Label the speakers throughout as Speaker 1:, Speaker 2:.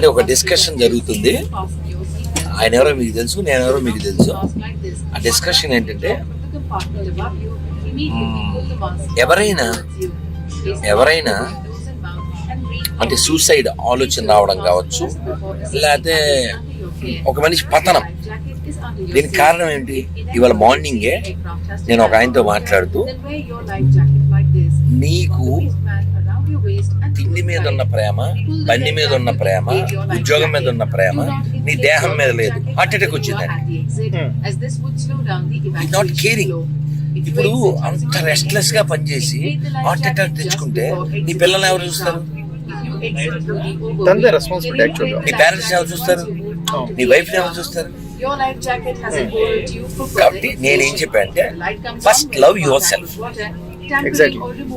Speaker 1: అని ఒక డిస్కషన్ జరుగుతుంది. ఆయన ఎవరో మీకు తెలుసు నేను ఎవరో మీకు తెలుసు. ఆ డిస్కషన్ ఏంటంటే ఎవరైనా ఎవరైనా అంటే సూసైడ్ ఆలోచన రావడం కావచ్చు లేకపోతే ఒక మనిషి పతనం. దీనికి కారణం ఏంటి? ఇవాళ మార్నింగే నేను ఒక ఆయనతో మాట్లాడుతూ నీకు తిండి మీద ఉన్న ప్రేమ బండి మీద ఉన్న ప్రేమ ఉద్యోగం మీద ఉన్న ప్రేమ నీ దేహం మీద లేదు. హార్ట్ అటాక్ వచ్చిందండి. నాట్ కేరింగ్ ఇప్పుడు అంత రెస్ట్లెస్గా పనిచేసి హార్ట్ అటాక్ తెచ్చుకుంటే నీ పిల్లల్ని ఎవరు చూస్తారు?
Speaker 2: రెస్పాన్సిబిలిటీ యాక్చువల్గా
Speaker 1: నీ పేరెంట్స్ ఎవరు చూస్తారు? నీ వైఫ్ ఎవరు చూస్తారు? కాబట్టి నేనేం చెప్పా అంటే ఫస్ట్ లవ్ యువర్ సెల్ఫ్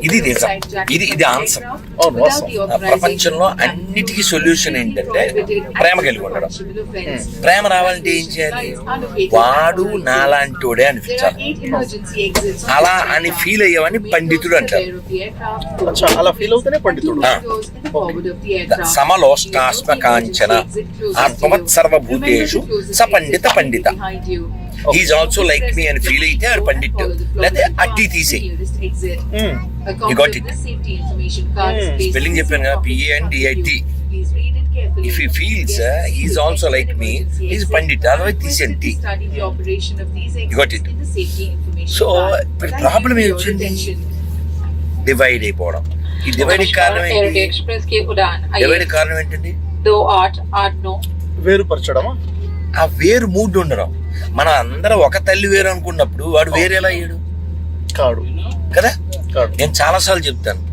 Speaker 1: ఇది నిజం ఇది ఇది ఆన్సర్
Speaker 2: అవును, వాస్తవం.
Speaker 1: ప్రపంచంలో అన్నిటికీ సొల్యూషన్ ఏంటంటే ప్రేమ కలిగి ఉండడం ప్రేమ రావాలంటే ఏం చేయాలి? వాడు నాలాంటోడే అనిపించాలి. అలా అని ఫీల్ అయ్యేవని పండితుడు అంటారు.
Speaker 2: అలా ఫీల్ అవుతేనే పండితుడు.
Speaker 1: ఆ. సమలోష్టాస్మ కాంచన ఆత్మవత్ సర్వభూతేషు స పండిత. హీస్ ఆల్సో లైక్ మీ అని ఫీల్ అయితే ఆర్ పండిట్ లేదా అట్టి తీసే స్పెల్లింగ్ చెప్పాను కదా PA and DIT if he feels is also like me is pundit otherwise తీసేయండి టీ గట్ ఇట్ సో ఇప్పుడు ప్రాబ్లం ఏమి డివైడ్ అయిపోవడం ఈ డివైడ్ కారణం డివైడ్ కారణం ఏంటండి
Speaker 2: వేరుపరచడం
Speaker 1: ఆ వేరు మూడ్ ఉండడం మనం అందరం ఒక తల్లి వేరు అనుకున్నప్పుడు వాడు వేరేలా అయ్యాడు?
Speaker 2: కాడు.
Speaker 1: కదా? నేను చాలాసార్లు చెప్తాను.